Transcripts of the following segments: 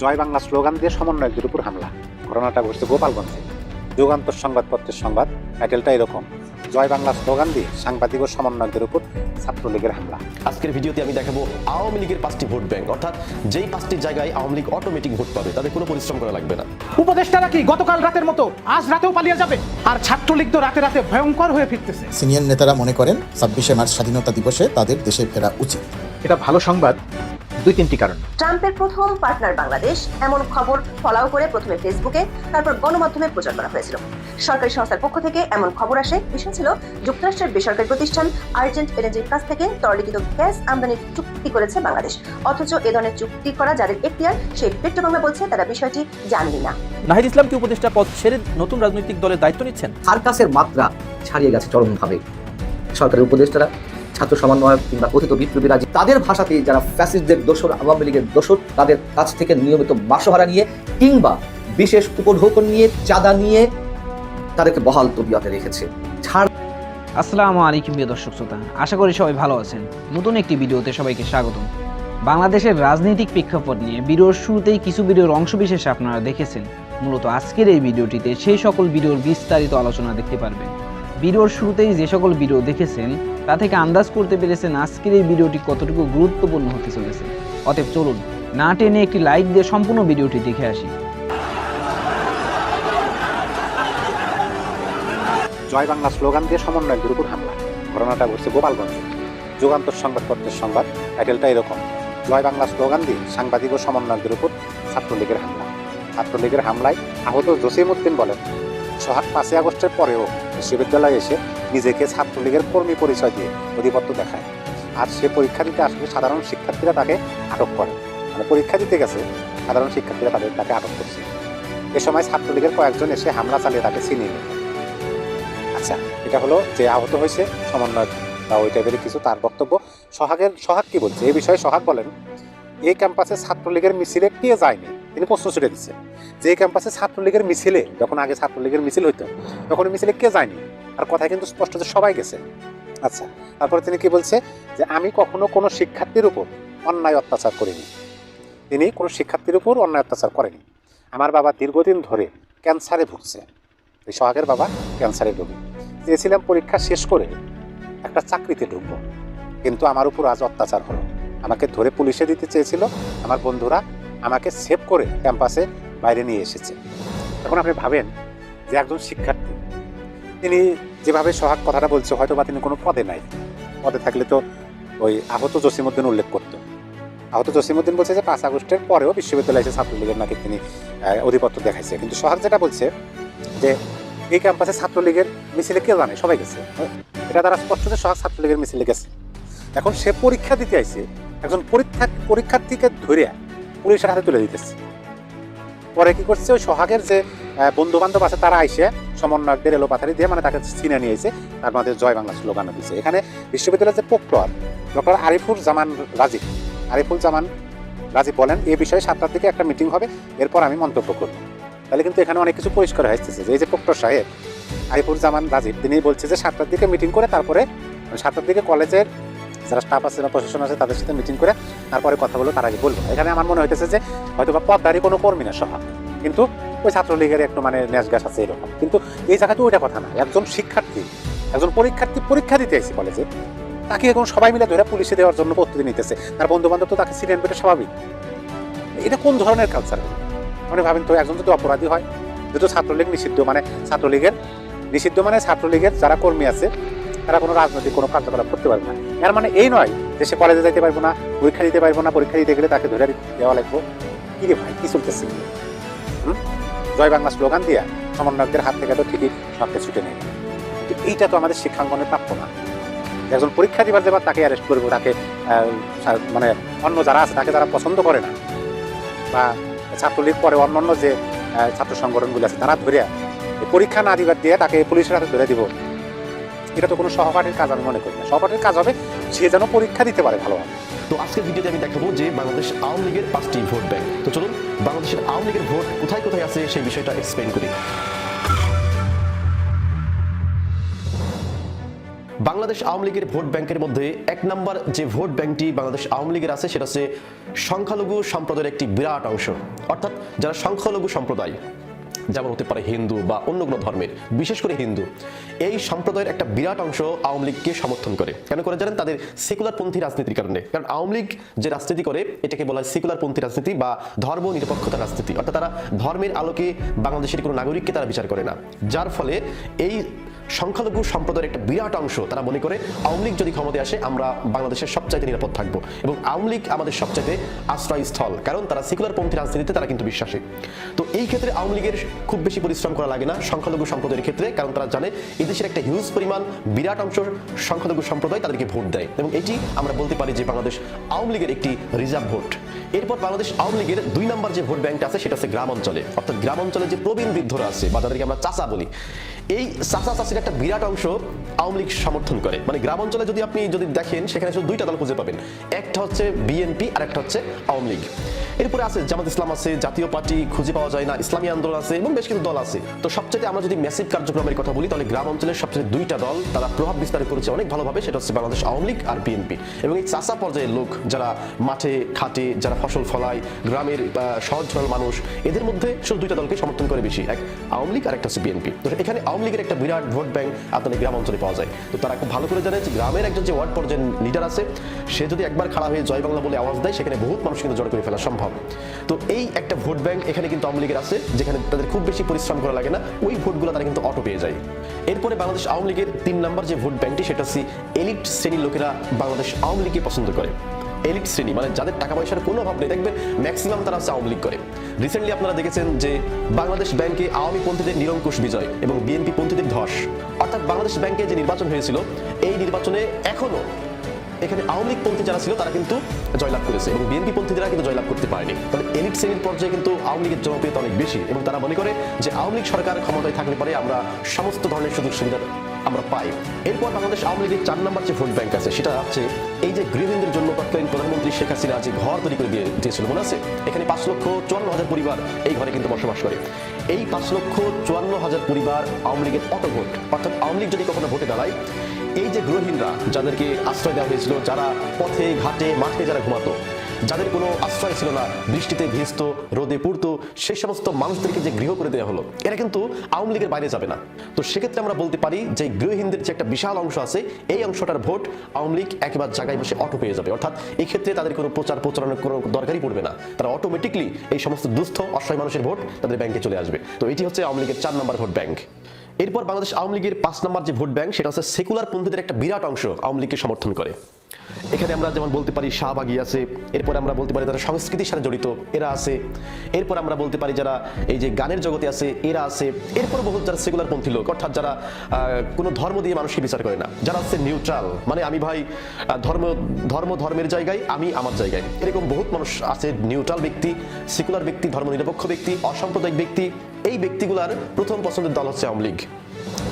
জয় Bangla slogan দিয়ে সমন্বয়কদের উপর হামলা। ঘটনাটা ঘটছে গোপালগঞ্জে। যুগান্তর সংবাদপত্রের সংবাদ টাইটেলটা এরকম। জয় বাংলা স্লোগান দিয়ে সাংবাদিক ও সমন্বয়কদের উপর ছাত্রলীগের হামলা। আজকের ভিডিওতে আমি দেখাবো আওয়ামী লীগের পাঁচটি ভোট ব্যাংক। অর্থাৎ যেই পাঁচটি জায়গায় আওয়ামী লীগ অটোমেটিক ভোট পাবে তাদের কোনো পরিশ্রম করা লাগবে না। উপদেষ্টারা কি গতকাল রাতের মতো আজ রাতেও পালিয়ে যাবে? আর ছাত্রলীগ তো রাতে রাতে ভয়ঙ্কর হয়ে ফিরতেছে। সিনিয়র নেতারা মনে করেন ছাব্বিশে মার্চ স্বাধীনতা দিবসে তাদের দেশে ফেরা উচিত। এটা ভালো সংবাদ। দুই তিনটি কারণ। ট্রাম্পের প্রথম পার্টনার বাংলাদেশ এমন খবর ফলাও করে প্রথমে ফেসবুকে তারপর গণমাধ্যমে প্রচার করা হয়েছিল। সরকারি সংস্থার পক্ষ থেকে এমন খবর আসে বিষয় ছিল যুক্তরাষ্ট্রের বেসরকারি প্রতিষ্ঠান আর্জেন্ট এনার্জির কাছ থেকে তরলিখিত গ্যাস আমদানির চুক্তি করেছে বাংলাদেশ। অথচ এ ধরনের চুক্তি করা যাদের এখতিয়ার সেই পেট্রোবাংলা বলছে তারা বিষয়টি জানেনি না। নাহিদ ইসলাম কি উপদেষ্টা পদ ছেড়ে নতুন রাজনৈতিক দলের দায়িত্ব নিচ্ছেন? সার্কাসের মাত্রা ছাড়িয়ে গেছে চরমভাবে। সরকারের উপদেষ্টারা ছাত্র সমন্বয়ক কিংবা কথিত বিপ্লবীরা তাদের ভাষাতে যারা ফ্যাসিস্টদের দোসর আওয়ামী লীগের দোসর তাদের কাছ থেকে নিয়মিত মাসহারা নিয়ে কিংবা বিশেষ উপঢৌকন নিয়ে, চাঁদা নিয়ে তাদেরকে বহাল তবিয়তে রেখেছে। ছাড় আসসালামু আলাইকুম প্রিয় দর্শক শ্রোতা, আশা করি সবাই ভালো আছেন। নতুন একটি ভিডিওতে সবাইকে স্বাগতম। বাংলাদেশের রাজনৈতিক প্রেক্ষাপট নিয়ে ভিডিওর শুরুতেই কিছু ভিডিওর অংশবিশেষ আপনারা দেখেছেন। মূলত আজকের এই ভিডিওটিতে সেই সকল ভিডিওর বিস্তারিত আলোচনা দেখতে পারবেন। ভিডিওর শুরুতেই যে সকল ভিডিও দেখেছেন, তা থেকে আন্দাজ করতে পেরেছেন আজকের এই ভিডিওটি কতটুকু গুরুত্বপূর্ণ হতে চলেছে। অতএব চলুন, না টেনে একটি লাইক দিয়ে সম্পূর্ণ ভিডিওটি দেখে আসি। জয় বাংলা স্লোগান দিয়ে সমন্বয়কদের উপর হামলা। ঘটনাটা ঘটছে গোপালগঞ্জে। যুগান্তর সংবাদপত্রের সংবাদ টাইটেলটা এরকম। জয় বাংলা স্লোগান দিয়ে সাংবাদিক ও সমন্বয়কদের উপর ছাত্রলীগের হামলা। ছাত্রলীগের হামলায় আহত জসিম উদ্দিন বলেন পাঁচই আগস্টের পরেও বিশ্ববিদ্যালয়ে এসে নিজেকে ছাত্রলীগের কর্মী পরিচয় দিয়ে অধিপত্য দেখায়। আর সে পরীক্ষা দিতে আসলে সাধারণ শিক্ষার্থীরা তাকে আটক করে। মানে পরীক্ষা দিতে গেছে, সাধারণ শিক্ষার্থীরা তাদের তাকে আটক করছে। এ সময় ছাত্রলীগের কয়েকজন এসে হামলা চালিয়ে তাকে ছিনিয়ে নেয় আচ্ছা এটা হলো যে আহত হয়েছে সমন্বয় বা ওই টাইপের কিছু, তার বক্তব্য। সোহাগের সোহাগ কি বলছে? এই বিষয়ে সোহাগ বলেন এই ক্যাম্পাসে ছাত্রলীগের মিছিলে কে যায়নি? তিনি প্রশ্ন ছুটে দিচ্ছে যে ক্যাম্পাসে ছাত্রলীগের মিছিলে, যখন আগে ছাত্রলীগের মিছিল হইতো, তখন মিছিলে কে যায়নি? আর কথায় কিন্তু স্পষ্ট যে সবাই গেছে। আচ্ছা তারপরে তিনি কি বলছে? যে আমি কখনো কোনো শিক্ষার্থীর উপর অন্যায় অত্যাচার করিনি। তিনি কোনো শিক্ষার্থীর উপর অন্যায় অত্যাচার করেনি। আমার বাবা দীর্ঘদিন ধরে ক্যান্সারে ভুগছে। এই সোহাগের বাবা ক্যান্সারে রোগী চেয়েছিলাম পরীক্ষা শেষ করে একটা চাকরিতে ঢুকবো। কিন্তু আমার উপর আজ অত্যাচার হলো। আমাকে ধরে পুলিশে দিতে চেয়েছিল। আমার বন্ধুরা আমাকে সেভ করে ক্যাম্পাসে বাইরে নিয়ে এসেছে। এখন আপনি ভাবেন যে একজন শিক্ষার্থী, তিনি যেভাবে সোহাগ কথাটা বলছে, হয়তো বা তিনি কোনো পদে নাই। পদে থাকলে তো ওই আহত জসিমুদ্দিন উল্লেখ করতো। আহত জসিমুদ্দিন বলছে যে পাঁচ আগস্টের পরেও বিশ্ববিদ্যালয়ে এসে ছাত্রলীগের নাকি তিনি অধিপত্য দেখাইছে। কিন্তু সোহাগ যেটা বলছে যে এই ক্যাম্পাসে ছাত্রলীগের মিছিলে কে জানে, সবাই গেছে। এটা তারা স্পষ্ট যে সোহাগ ছাত্রলীগের মিছিলে গেছে। এখন সে পরীক্ষা দিতে আইছে, একজন পরীক্ষা, পরীক্ষার্থীকে ধরে পুলিশের হাতে তুলে দিতেছে। পরে কি করছে? ওই সোহাগের যে বন্ধু বান্ধব আছে, তারা আইসে সমন্বয়কদের এলো পাথারি দিয়ে মানে তাকে চিনে নিয়েছে তার মধ্যে জয় বাংলা স্লোগান দিয়েছে এখানে বিশ্ববিদ্যালয়ের যে প্রক্টর, ডক্টর আরিফুর জামান রাজীব আরিফুল জামান রাজীব বলেন, এ বিষয়ে সাতটার দিকে একটা মিটিং হবে, এরপর আমি মন্তব্য করব। তাহলে কিন্তু এখানে অনেক কিছু পরিষ্কার হয়ে আসতেছে। যে এই যে প্রক্টর সাহেব, আরিফুর জামান রাজীব তিনি বলছে যে সাতটার দিকে মিটিং করে তারপরে, সাতটার দিকে কলেজের যারা স্টাফ আছে বা প্রশাসন আছে, তাদের সাথে মিটিং করে তারপরে কথা বলে, তার আগে বলব। এখানে আমার মনে হইতেছে যে হয়তো বা পদদারি কোনো কর্মী না সহ। কিন্তু ওই ছাত্রলীগের একটু মানে ন্যাস গ্যাস আছে এরকম। কিন্তু এই জায়গাতে ওইটা কথা না। একজন শিক্ষার্থী, একজন পরীক্ষার্থী পরীক্ষা দিতে এসে কলেজে তাকে এখন সবাই মিলে ধরে পুলিশে দেওয়ার জন্য প্রস্তুতি নিতেছে। তার বন্ধু বান্ধব তো তাকে সিরিয়ান পেটে স্বাভাবিক। এটা কোন ধরনের কালচার মানে ভাবেন তো, একজন যদি অপরাধী হয়, যেহেতু ছাত্রলীগ নিষিদ্ধ মানে ছাত্রলীগের, নিষিদ্ধ মানে ছাত্রলীগের যারা কর্মী আছে তারা কোনো রাজনৈতিক, কোনো কার্যকলাপ করতে পারবে না। এর মানে এই নয় যে সে কলেজে যাইতে পারব না, পরীক্ষা দিতে পারব না, পরীক্ষা দিতে গেলে তাকে ধরে দেওয়া লাগবো। কি রে ভাই, কি চলতেছে? হুম? জয় বাংলা স্লোগান দিয়া সমন্বয়কদের হাত থেকে তো ঠিকই সবকে ছুটে নেই এইটা তো আমাদের শিক্ষাঙ্গনের প্রাপ্য না। একজন পরীক্ষা দিবার দেবার তাকে অ্যারেস্ট করব, তাকে মানে অন্য যারা আছে তাকে যারা পছন্দ করে না। বা ছাত্রলীগ পরে অন্যান্য যে ছাত্র সংগঠনগুলো আছে তারা ধরে পরীক্ষা না দিবার দিয়ে তাকে পুলিশের হাতে ধরে দিব। এটা তো কোনো সহপাঠীর কাজ, আমি মনে করি না। সহপাঠীর কাজ হবে সে যেন পরীক্ষা দিতে পারে ভালোভাবে তো আজকের ভিডিওতে আমি দেখাবো যে বাংলাদেশ আওয়ামী লীগের পাঁচটি ভোট ব্যাংক। তো চলুন, বাংলাদেশের আওয়ামী লীগের ভোট কোথায় কোথায় আছে সেই বিষয়টা এক্সপ্লেন করি। বাংলাদেশ আওয়ামী লীগের ভোট ব্যাংকের মধ্যে এক নম্বর যে ভোট ব্যাংকটি বাংলাদেশ আওয়ামী লীগের আছে, সেটা হচ্ছে সংখ্যালঘু সম্প্রদায়ের একটি বিরাট অংশ। অর্থাৎ যারা সংখ্যালঘু সম্প্রদায় যেমন হতে পারে হিন্দু বা অন্য কোনো ধর্মের, বিশেষ করে হিন্দু। এই সম্প্রদায়ের একটা বিরাট অংশ আওয়ামী লীগকে সমর্থন করে। কেন করে জানেন? তাদের সেকুলার পন্থী রাজনীতির কারণে। কারণ আওয়ামী লীগ যে রাজনীতি করে, এটাকে বলা হয় সেকুলার পন্থী রাজনীতি বা ধর্ম নিরপেক্ষতা রাজনীতি। অর্থাৎ তারা ধর্মের আলোকে বাংলাদেশের কোনো নাগরিককে তারা বিচার করে না। যার ফলে এই সংখ্যালঘু সম্প্রদায়ের একটা বিরাট অংশ তারা মনে করে, আওয়ামী লীগ যদি ক্ষমতায় আসে, আমরা বাংলাদেশের সবচাইতে নিরাপদ থাকব। এবং আওয়ামী লীগ আমাদের সবচাইতে আশ্রয়স্থল, কারণ তারা সেকুলার পন্থী রাজনীতিতে তারা কিন্তু বিশ্বাসী। তো এই ক্ষেত্রে আওয়ামী লীগের খুব বেশি পরিশ্রম করা লাগে না সংখ্যালঘু সম্প্রদায়ের ক্ষেত্রে, কারণ তারা জানে এদেশের একটা হিউজ পরিমাণ বিরাট অংশ সংখ্যালঘু সম্প্রদায় তাদেরকে ভোট দেয়। এবং এটি আমরা বলতে পারি যে বাংলাদেশ আওয়ামী লীগের একটি রিজার্ভ ভোট এরপর বাংলাদেশ আওয়ামী লীগের দুই নম্বর যে ভোট ব্যাংকটা আছে, সেটা হচ্ছে গ্রাম অঞ্চলে। অর্থাৎ গ্রাম অঞ্চলে যে প্রবীণ বৃদ্ধরা আছে, বা তাদেরকে আমরা চাচা বলি এই চাচা চাষির একটা বিরাট অংশ আওয়ামী লীগ সমর্থন করে। মানে গ্রাম অঞ্চলে যদি আপনি যদি দেখেন, সেখানে শুধু দুইটা দল খুঁজে পাবেন। একটা হচ্ছে বিএনপি আর একটা হচ্ছে আওয়ামী লীগ। এরপরে আছে জামাত ইসলাম আছে, জাতীয় পার্টি খুঁজে পাওয়া যায় না, ইসলামী আন্দোলন আছে এবং বেশ কিছু দল আছে। তো সবচেয়ে আমরা যদি ম্যাসিভ কার্যক্রমের কথা বলি, তাহলে গ্রাম অঞ্চলের সবচেয়ে দুইটা দল, তারা প্রভাব বিস্তার করেছে অনেক ভালোভাবে, সেটা হচ্ছে বাংলাদেশ আওয়ামী লীগ আর বিএনপি। এবং এই চাষা পর্যায়ের লোক যারা মাঠে খাটে যারা ফসল ফলায়, গ্রামের সহজ সরল মানুষ, এদের মধ্যে শুধু দুইটা দলকে সমর্থন করে বেশি, এক আওয়ামী লীগ আর একটা হচ্ছে বিএনপি। তো এখানে আওয়ামী লীগের একটা বিরাট ভোট ব্যাংক আপনাদের গ্রাম অঞ্চলে পাওয়া যায়। তো তারা খুব ভালো করে জানে যে গ্রামের একজন যে ওয়ার্ড পর্যায়ের লিডার আছে, সে যদি একবার খাড়া হয়ে জয় বাংলা বলে আওয়াজ দেয়, সেখানে বহুত মানুষ কিন্তু জড় করে ফেলা সম্ভব। তো এই একটা ভোট ব্যাংক এখানে কিন্তু আওয়ামী লীগের আছে, যেখানে তাদের খুব বেশি পরিশ্রম করা লাগে না। ওই ভোটগুলো তারা কিন্তু অটো পেয়ে যায়। এরপরে বাংলাদেশ আওয়ামী লীগের তিন নম্বর যে ভোট ব্যাংকটি, সেটা হচ্ছে এলিট শ্রেণির লোকেরা বাংলাদেশ আওয়ামী লীগকে পছন্দ করে। এলিট শ্রেণি মানে যাদের টাকা পয়সার কোনো অভাব নেই, দেখবেন ম্যাক্সিমাম তারা হচ্ছে আওয়ামী লীগ করে। রিসেন্টলি আপনারা দেখেছেন যে বাংলাদেশ ব্যাংকে আওয়ামী পন্থীদের নিরঙ্কুশ বিজয় এবং বিএনপি পন্থীদের ধস। অর্থাৎ বাংলাদেশ ব্যাংকে যে নির্বাচন হয়েছিল, এই নির্বাচনে এখনও এখানে আওয়ামী লীগ পন্থী যারা ছিল, তারা কিন্তু জয়লাভ করেছে এবং বিএনপি পন্থীরা কিন্তু জয়লাভ করতে পারেনি। তবে এলিট শ্রেণির পর্যায়ে কিন্তু আওয়ামী লীগের জনপ্রিয়তা অনেক বেশি এবং তারা মনে করে যে আওয়ামী লীগ সরকার ক্ষমতায় থাকলে পরে আমরা সমস্ত ধরনের সুযোগ সুবিধা আমরা পাই। এরপর বাংলাদেশ আওয়ামী লীগের চার নাম্বার যে ভোট ব্যাংক আছে, সেটা হচ্ছে এই যে গৃহহীনদের জন্য তৎকালীন প্রধানমন্ত্রী শেখ হাসিনা যে ঘর তৈরি করে দিয়ে দিয়েছিল, মনে আছে? এখানে পাঁচ লক্ষ চুয়ান্ন হাজার পরিবার এই ঘরে কিন্তু বসবাস করে। এই পাঁচ লক্ষ চুয়ান্ন হাজার পরিবার আওয়ামী লীগের অত ভোট অর্থাৎ আওয়ামী লীগ যদি কখনো ভোটে দাঁড়ায় এই যে গৃহহীনরা, যাদেরকে আশ্রয় দেওয়া হয়েছিল, যারা পথে, ঘাটে, মাঠে যারা ঘুমাতো, যাদের কোনো আশ্রয় ছিল না, বৃষ্টিতে ভিজত, রোদে পুড়তো, সেই সমস্ত মানুষদেরকে যে গৃহ করে দেওয়া হলো, এরা কিন্তু আওয়ামী লীগের বাইরে যাবে না। তো সেক্ষেত্রে আমরা বলতে পারি যে গৃহহীনদের যে একটা বিশাল অংশ আছে, এই অংশটার ভোট আওয়ামী লীগ একেবারে জায়গায় বসে অটো পেয়ে যাবে। অর্থাৎ এই ক্ষেত্রে তাদের কোনো প্রচার প্রচারণের কোনো দরকারই পড়বে না। তারা অটোমেটিকলি এই সমস্ত দুস্থ, অসহায় মানুষের ভোট তাদের ব্যাংকে চলে আসবে। তো এটি হচ্ছে আওয়ামী লীগের চার নম্বর ভোট ব্যাংক এরপর বাংলাদেশ আওয়ামী লীগের পাঁচ নম্বর যে ভোট ব্যাংক, সেটা হচ্ছে সেকুলার পন্থীদের একটা বিরাট অংশ আওয়ামী লীগকে সমর্থন করে। এখানে আমরা যেমন বলতে পারি শাহবাগী আছে, এরপর আমরা বলতে পারি যারা সংস্কৃতির সাথে জড়িত, এরা আছে। এরপর আমরা বলতে পারি যারা এই যে গানের জগতে আছে, এরা আছে। এরপর বহুত যারা সেকুলার পন্থী লোক, অর্থাৎ যারা কোনো ধর্ম দিয়ে মানুষকে বিচার করে না। যারা হচ্ছে নিউট্রাল মানে আমি ভাই ধর্ম ধর্ম ধর্মের জায়গায়, আমি আমার জায়গায়। এরকম বহুত মানুষ আছে নিউট্রাল ব্যক্তি সেকুলার ব্যক্তি, ধর্ম নিরপেক্ষ ব্যক্তি, অসাম্প্রদায়িক ব্যক্তি এই ব্যক্তিগুলার প্রথম পছন্দের দল হচ্ছে আওয়ামী লীগ।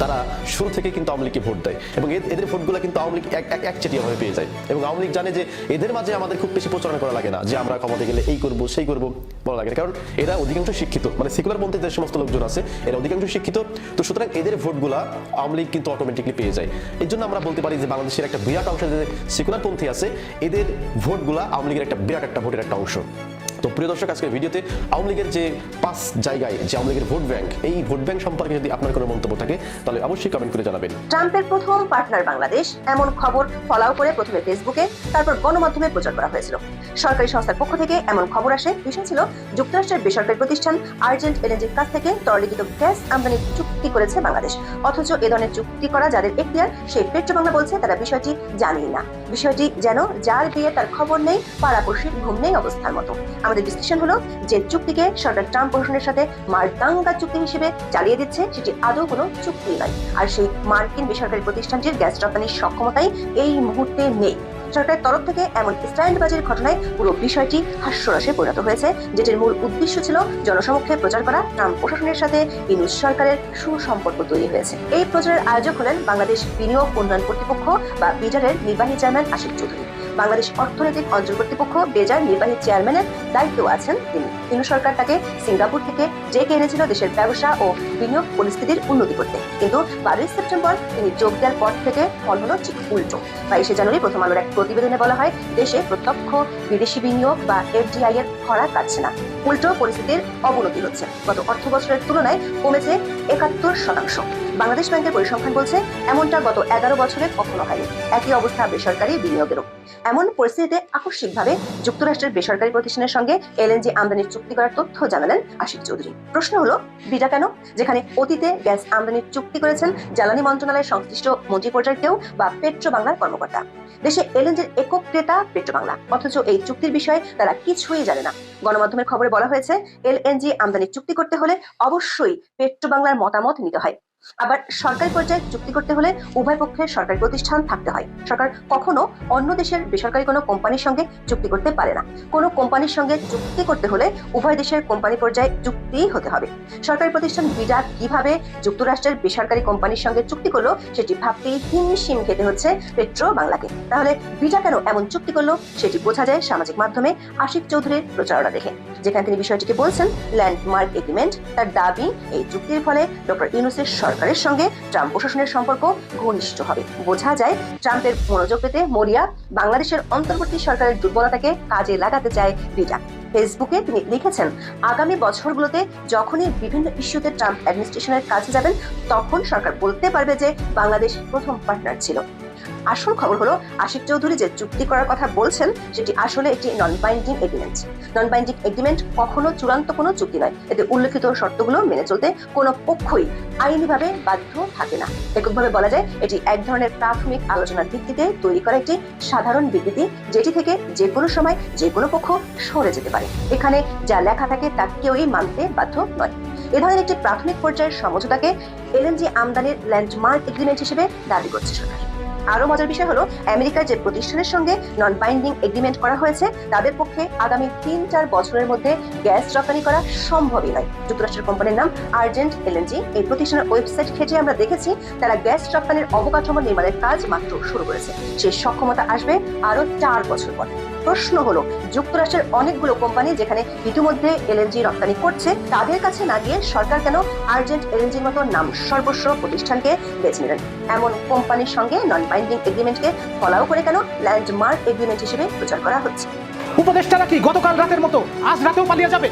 তারা শুরু থেকে কিন্তু আওয়ামী লীগকে ভোট দেয় এবং এদের ভোটগুলো কিন্তু আওয়ামী লীগ এক এক একচেটিয়াভাবে পেয়ে যায় এবং আওয়ামী লীগ জানে যে এদের মাঝে আমাদের খুব বেশি প্রচারণা করা লাগে না, যে আমরা ক্ষমতা গেলে এই করব, সেই করব বলা লাগে না। কারণ এরা অধিকাংশ শিক্ষিত মানে সেকুলার পন্থী যে সমস্ত লোকজন আছে, এরা অধিকাংশ শিক্ষিত। তো সুতরাং এদের ভোটগুলা আওয়ামী লীগ কিন্তু অটোমেটিকলি পেয়ে যায়। এই জন্য আমরা বলতে পারি যে বাংলাদেশের একটা বিরাট অংশ যে সেকুলার পন্থী আছে, এদের ভোটগুলা আওয়ামী লীগের একটা বিরাট একটা ভোটের একটা অংশ। তো প্রিয় দর্শক, আজকের ভিডিওতে আওয়ামী লীগের যে পাঁচ জায়গায় যে আওয়ামী ভোট ব্যাংক, এই ভোট ব্যাংক সম্পর্কে যদি আপনার কোনো মন্তব্য থাকে, তাহলে অবশ্যই কমেন্ট করে জানাবেন। ট্রাম্পের প্রথম পার্টনার বাংলাদেশ, এমন খবর ফলাও করে প্রথমে ফেসবুকে, তারপর গণমাধ্যমে প্রচার করা হয়েছিল। সরকারি সংস্থার পক্ষ থেকে এমন খবর আসে, বিষয় ছিল যুক্তরাষ্ট্রের বেসরকারি প্রতিষ্ঠান আর্জেন্ট এনার্জির কাছ থেকে তরলিখিত গ্যাস আমদানির চুক্তি করেছে বাংলাদেশ। অথচ এ ধরনের চুক্তি করা যাদের এখতিয়ার, সেই পেট্রো বাংলা বলছে তারা বিষয়টি জানেই না। বিষয়টি যেন যার দিয়ে তার খবর নেই, পাড়াপড়শির ঘুম নেই অবস্থার মতো। আমাদের বিশ্লেষণ হলো যে চুক্তিকে সরকার ট্রাম্প প্রশাসনের সাথে মারদাঙ্গা চুক্তি হিসেবে চালিয়ে দিচ্ছে, সেটি আদৌ কোনো চুক্তি নয়। আর সেই মার্কিন বেসরকারি প্রতিষ্ঠানটির গ্যাস রপ্তানির সক্ষমতাই এই মুহূর্তে নেই। সরকারের তরফ থেকে এমন স্ট্যান্ডবাজির ঘটনায় পুরো বিষয়টি হাস্যরসে পরিণত হয়েছে, যেটির মূল উদ্দেশ্য ছিল জনসমক্ষে প্রচার করা ট্রাম্প প্রশাসনের সাথে ইউনুস সরকারের সুসম্পর্ক তৈরি হয়েছে। এই প্রচারের আয়োজক হলেন বাংলাদেশ বিনিয়োগ উন্নয়ন কর্তৃপক্ষ বা বিডারের নির্বাহী চেয়ারম্যান আশিক চৌধুরী। বাংলাদেশ অর্থনৈতিক অঞ্চল কর্তৃপক্ষ বেজার নির্বাহী চেয়ারম্যানের দায়িত্ব আছেন তিনি। কিন্তু সরকার তাকে সিঙ্গাপুর থেকে ডেকে এনেছিল দেশের ব্যবসা ও বিনিয়োগ পরিস্থিতির উন্নতি করতে। কিন্তু বারোই সেপ্টেম্বর তিনি যোগ দেওয়ার পর থেকে ফল হলো ঠিক উল্টো। বাইশে জানুয়ারি প্রথম আলোর এক প্রতিবেদনে বলা হয়, দেশে প্রত্যক্ষ বিদেশি বিনিয়োগ বা এফডিআই এর খরা কাটছে না। উল্টো পরিস্থিতির অবনতি হচ্ছে। গত অর্থ বছরের তুলনায় কমেছে একাত্তর শতাংশ। বাংলাদেশ ব্যাংকের পরিসংখ্যান বলছে, এমনটা গত এগারো বছরে কখনো হয়নি। একই অবস্থা বেসরকারি বিনিয়োগেরও। এমন পরিস্থিতিতে আকস্মিকভাবে যুক্তরাষ্ট্রের বেসরকারি প্রতিষ্ঠানের সঙ্গে এলএনজি আমদানির চুক্তি করার তথ্য জানালেন আশিক চৌধুরী। প্রশ্ন হলো, বিটা কেন? যেখানে অতীতে গ্যাস আমদানির চুক্তি করেছেন জ্বালানি মন্ত্রণালয়ের সংশ্লিষ্ট মন্ত্রী পর্যায়ের কেউ বা পেট্রো বাংলার কর্মকর্তা। দেশে এলএনজির একক ক্রেতা পেট্রো বাংলা। অথচ এই চুক্তির বিষয়ে তারা কিছুই জানে না। গণমাধ্যমের খবরে বলা হয়েছে, এলএনজি আমদানি চুক্তি করতে হলে অবশ্যই পেট্রো বাংলার মতামত নিতে হয়। আবার সরকারি পর্যায়ে চুক্তি করতে হলে উভয় পক্ষের সরকারি প্রতিষ্ঠান থাকতে হয়। সরকার কখনো অন্য দেশের বেসরকারি কোনো কোম্পানির সঙ্গে চুক্তি করতে পারে না। কোনো কোম্পানির সঙ্গে চুক্তি করতে হলে উভয় দেশের কোম্পানি পর্যায়ে চুক্তিই হতে হবে। সরকারি প্রতিষ্ঠান বিডা কীভাবে যুক্তরাষ্ট্রের বেসরকারি কোম্পানির সঙ্গে চুক্তি করল সেটি ভাবতেই হিমশিম খেতে হচ্ছে পেট্রো বাংলাকে তাহলে বিডা কেন এমন চুক্তি করল সেটি বোঝা যায় সামাজিক মাধ্যমে আশিক চৌধুরীর প্রচারণা দেখে, যেখানে তিনি বিষয়টিকে বলছেন ল্যান্ডমার্ক এগ্রিমেন্ট তার দাবি এই চুক্তির ফলে ডক্টর ইউনুসের সরকারের সঙ্গে ট্রাম্প প্রশাসনের সম্পর্ক ঘনিষ্ঠ হবে। বোঝা যায় ট্রাম্পের মনোযোগ পেতে মরিয়া বাংলাদেশের অন্তর্বর্তী সরকারের দুর্বলতাকে কাজে লাগাতে চায় রিটা। ফেসবুকে তিনি লিখেছেন, আগামী বছরগুলোতে যখনই বিভিন্ন ইস্যুতে ট্রাম্প অ্যাডমিনিস্ট্রেশনের কাছে যাবেন, তখন সরকার বলতে পারবে যে বাংলাদেশ প্রথম পার্টনার ছিল। আসল খবর হলো আশিক চৌধুরী যে চুক্তি করার কথা বলছেন, সেটি আসলে একটি non binding agreement non binding agreement কখনো চূড়ান্ত কোনো চুক্তি নয়। এতে উল্লেখিত শর্তগুলো মেনে চলতে কোনো পক্ষই আইনিভাবে বাধ্য থাকে না। এককভাবে বলা যায়, এটি এক ধরনের প্রাথমিক আলোচনার ভিত্তিতে তৈরি করা একটি সাধারণ বিবৃতি, যেটি থেকে যে কোনো সময় যে কোনো পক্ষ সরে যেতে পারে। এখানে যা লেখা থাকে তা কেউই মানতে বাধ্য নয়। এ ধরনের একটি প্রাথমিক পর্যায়ের সমঝোতাকে এলএনজি আমদানির ল্যান্ডমার্ক এগ্রিমেন্ট হিসেবে দাবি করছে সরকার। আরও মজার বিষয় হলো, আমেরিকার যে প্রতিষ্ঠানের সঙ্গে নন বাইন্ডিং এগ্রিমেন্ট করা হয়েছে, তাদের পক্ষে আগামী তিন চার বছরের মধ্যে গ্যাস রপ্তানি করা সম্ভবই নয়। যুক্তরাষ্ট্রের কোম্পানির নাম আর্জেন্ট এলএনজি এই প্রতিষ্ঠানের ওয়েবসাইট ঘেটে আমরা দেখেছি, তারা গ্যাস রপ্তানির অবকাঠামো নির্মাণের কাজ মাত্র শুরু করেছে। সেই সক্ষমতা আসবে আরও চার বছর পর। প্রশ্ন হলো, যুক্তরাষ্ট্রের অনেকগুলো কোম্পানি যেখানে ইতিমধ্যে এলএনজি রপ্তানি করছে, তাদের কাছে না গিয়ে সরকার কেন আর্জেন্ট এলএনজির মতো নাম সর্বস্ব প্রতিষ্ঠানকে বেছে নিলেন? এমন কোম্পানির সঙ্গে নন বাইন্ডিং এগ্রিমেন্টকে ফলাও করে কেন ল্যান্ডমার্ক এগ্রিমেন্ট হিসেবে প্রচার করা হচ্ছে? উপদেষ্টারা কি গতকাল রাতের মতো আজ রাতেও পালিয়ে যাবে?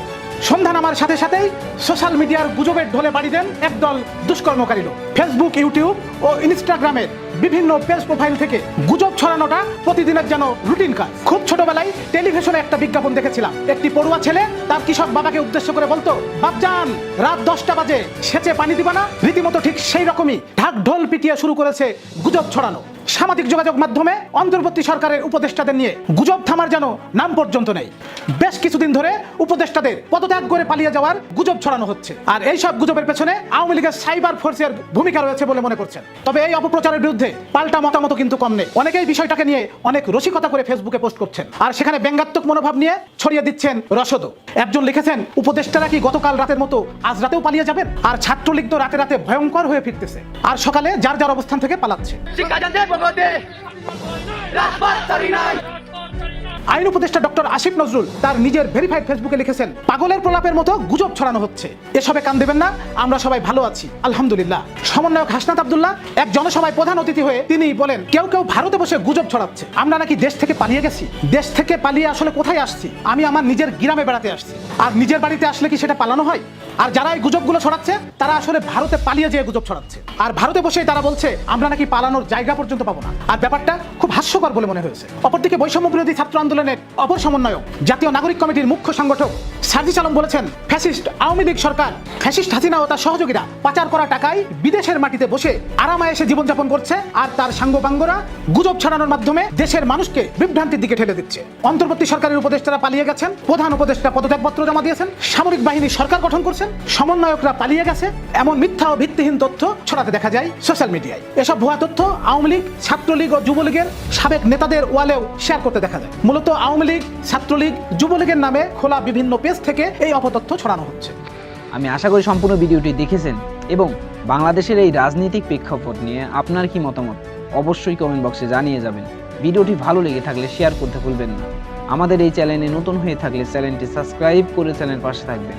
সন্ধান আমার সাথে সাথেই সোশ্যাল মিডিয়ার গুজবের ঢোলে বাড়ি দেন একদল দুষ্কর্মকারী ফেসবুক ইউটিউব ও ইনস্টাগ্রামের বিভিন্ন পেজ প্রোফাইল থেকে গুজব ছড়ানোটা প্রতিদিনের যেন রুটিন কাজ। খুব ছোটবেলায় টেলিভিশনে একটা বিজ্ঞাপন দেখেছিলাম। একটি পড়ুয়া ছেলে তার কৃষক বাবাকে উদ্দেশ্য করে বলতো, বাপজান, রাত দশটা বাজে, সেচে পানি দিবা না? রীতিমতো ঠিক সেই রকমই ঢাক ঢোল পিটিয়ে শুরু করেছে গুজব ছড়ানো। সামাজিক যোগাযোগ মাধ্যমে অন্তর্বর্তী সরকারের উপদেষ্টাদের নিয়ে গুজব থামার যেন নাম পর্যন্ত নেই। বেশ কিছুদিন ধরে উপদেষ্টাদের পদত্যাগ করে পালিয়ে যাওয়ার গুজব ছড়ানো হচ্ছে। আর এই সব গুজবের পেছনে আওয়ামী লীগের সাইবার ফোর্সের ভূমিকা রয়েছে বলে মনে করছেন। তবে এই অপপ্রচারের বিরুদ্ধে পাল্টা মতামত কিন্তু কম নেই। অনেকেই বিষয়টাকে নিয়ে অনেক রসিকতা করে ফেসবুকে পোস্ট করছেন। আর সেখানে ব্যঙ্গাত্মক মনোভাব নিয়ে ছড়িয়ে দিচ্ছেন রসদ একজন লিখেছেন, উপদেষ্টারা কি গতকাল রাতের মতো আজ রাতেও পালিয়ে যাবেন? আর ছাত্রলীগ তো রাতে রাতে ভয়ঙ্কর হয়ে ফিরতেছে। আর সকালে যার যার অবস্থান থেকে পালাচ্ছে। আইন উপদেষ্টা ডক্টর আসিফ নজরুল তার নিজের ভেরিফাইড ফেসবুকে লিখেছেন, পাগলের প্রলাপের মতো গুজব ছড়ানো হচ্ছে। এসবে কান দেবেন না, আমরা সবাই ভালো আছি। আলহামদুলিল্লাহ। সমন্বয়ক হাসনাত আবদুল্লাহ এক জনসভায় প্রধান অতিথি হয়ে তিনি বলেন, কেউ কেউ ভারতে বসে গুজব ছড়াচ্ছে। আমরা নাকি দেশ থেকে পালিয়ে গেছি। দেশ থেকে পালিয়ে আসলে কোথায় আসছি? আমি আমার নিজের গ্রামে বেড়াতে আসছি। আর নিজের বাড়িতে আসলে কি সেটা পালানো হয়? আর যারা এই গুজবগুলো ছড়াচ্ছে, তারা আসলে ভারতে পালিয়ে যেয়ে গুজব ছড়াচ্ছে। আর ভারতে বসেই তারা বলছে, আমরা নাকি পালানোর জায়গা পর্যন্ত পাবো না। আর ব্যাপারটা খুব হাস্যকর বলে মনে হয়েছে। অপরদিকে বৈষম্য বিরোধী ছাত্র আন্দোলনের অপর সমন্বয়ক, জাতীয় নাগরিক কমিটির মুখ্য সংগঠক সার্জিস আলম বলেছেন, ফ্যাসিস্ট আওয়ামী লীগ সরকার, ফ্যাসিস্ট হাসিনা ও তার সহযোগীরা পাচার করা টাকায় বিদেশের মাটিতে বসে আরামায়েসে জীবনযাপন করছে আর তার সাঙ্গপাঙ্গরা গুজব ছড়ানোর মাধ্যমে দেশের মানুষকে বিভ্রান্তির দিকে ঠেলে দিচ্ছে। অন্তর্বর্তী সরকারের উপদেষ্টারা পালিয়ে গেছেন, প্রধান উপদেষ্টা পদত্যাগপত্র জমা দিয়েছেন, সামরিক বাহিনী সরকার গঠন করছেন সমন্বয়করা পালিয়ে গেছে। এমন মিথ্যা ও ভিত্তিহীন তথ্য ছড়াতে দেখা যায় সোশ্যাল মিডিয়ায় এসব ভুয়া তথ্য আওয়ামী লীগ, ছাত্রলীগ ও যুবলীগের সাবেক নেতাদের ওয়ালেও শেয়ার করতে দেখা যায়। মূলত আওয়ামী লীগ, ছাত্রলীগ, যুবলীগের নামে খোলা বিভিন্ন পেজ থেকে এই অপতথ্য ছড়ানো হচ্ছে। আমি আশা করি সম্পূর্ণ ভিডিওটি দেখেছেন এবং বাংলাদেশের এই রাজনৈতিক প্রেক্ষাপট নিয়ে আপনার কি মতামত? অবশ্যই কমেন্ট বক্সে জানিয়ে যাবেন। ভিডিওটি ভালো লেগে থাকলে শেয়ার করতে ভুলবেন না। আমাদের এই চ্যানেলে নতুন হয়ে থাকলে চ্যানেলটি সাবস্ক্রাইব করে চ্যানেল পাশে থাকবেন।